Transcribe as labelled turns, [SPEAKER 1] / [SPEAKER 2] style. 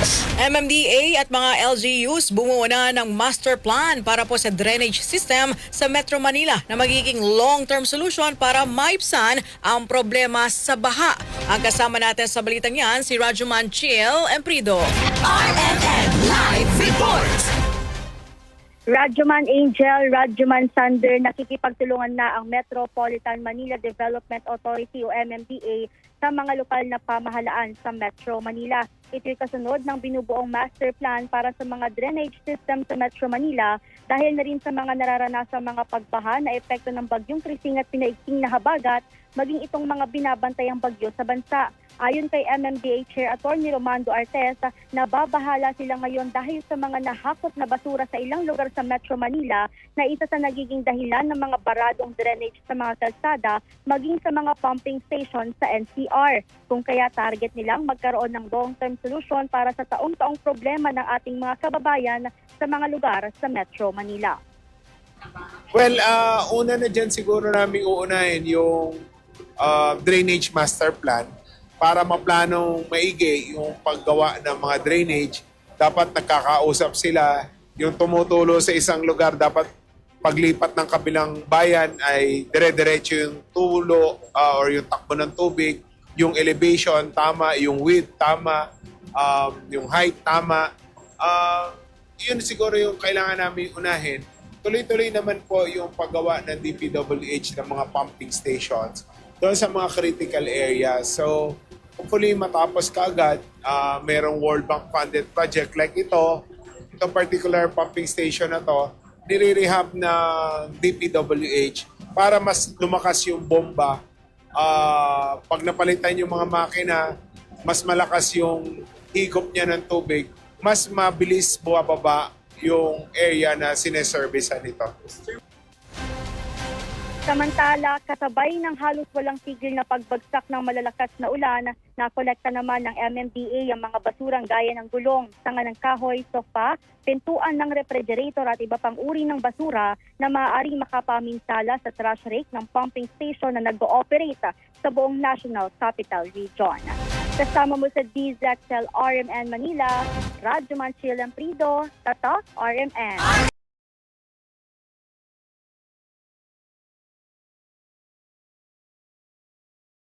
[SPEAKER 1] sports.
[SPEAKER 2] MMDA at mga LGUs bumuo na ng master plan para po sa drainage system sa Metro Manila na magiging long-term solution para maipsan ang problema sa baha. Ang kasama natin sa balitang yan, si Rajuman Chiel Emprido.
[SPEAKER 1] RMN Live Report.
[SPEAKER 3] Radyoman Angel, Radyoman Sander, nakikipagtulungan na ang Metropolitan Manila Development Authority o MMDA sa mga lokal na pamahalaan sa Metro Manila. Ito'y kasunod ng binubuong master plan para sa mga drainage system sa Metro Manila dahil na rin sa mga nararanasang mga pagbaha na epekto ng bagyong Krising at pinaigting na habagat maging itong mga binabantayang bagyo sa bansa. Ayon kay MMDA Chair Attorney Romando Artes, nababahala sila ngayon dahil sa mga nahakot na basura sa ilang lugar sa Metro Manila na isa sa nagiging dahilan ng mga baradong drainage sa mga kalsada maging sa mga pumping station sa NCR. Kung kaya target nilang magkaroon ng long-term solution para sa taong-taong problema ng ating mga kababayan sa mga lugar sa Metro Manila.
[SPEAKER 4] Well, ah, una na dyan siguro namin uunahin yung ah, drainage master plan para maplanong maigi yung paggawa ng mga drainage. Dapat nagkakausap sila. Yung tumutulo sa isang lugar, dapat paglipat ng kabilang bayan ay dire-diretso yung tulo ah, or yung takbo ng tubig, yung elevation tama, yung width tama, um, yung height tama. Ah, yun siguro yung kailangan namin unahin. Tuloy-tuloy naman po yung paggawa ng DPWH ng mga pumping stations doon sa mga critical areas. So, hopefully matapos kaagad, ah merong World Bank funded project like ito, itong particular pumping station na to, nire-rehab ng DPWH para mas lumakas yung bomba. Ah, pag napalitan yung mga makina, mas malakas yung higop niya ng tubig, mas mabilis bumababa yung area na sineservicean nito.
[SPEAKER 3] Samantala, kasabay ng halos walang tigil na pagbagsak ng malalakas na ulan, nakolekta naman ng MMDA ang mga basurang gaya ng gulong, sanga ng kahoy, sofa, pintuan ng refrigerator at iba pang uri ng basura na maaaring makapaminsala sa trash rake ng pumping station na nag-ooperate sa buong National Capital Region. Kasama mo sa DZXL RMN Manila, Radyo Manchil Prido, Tatak RMN.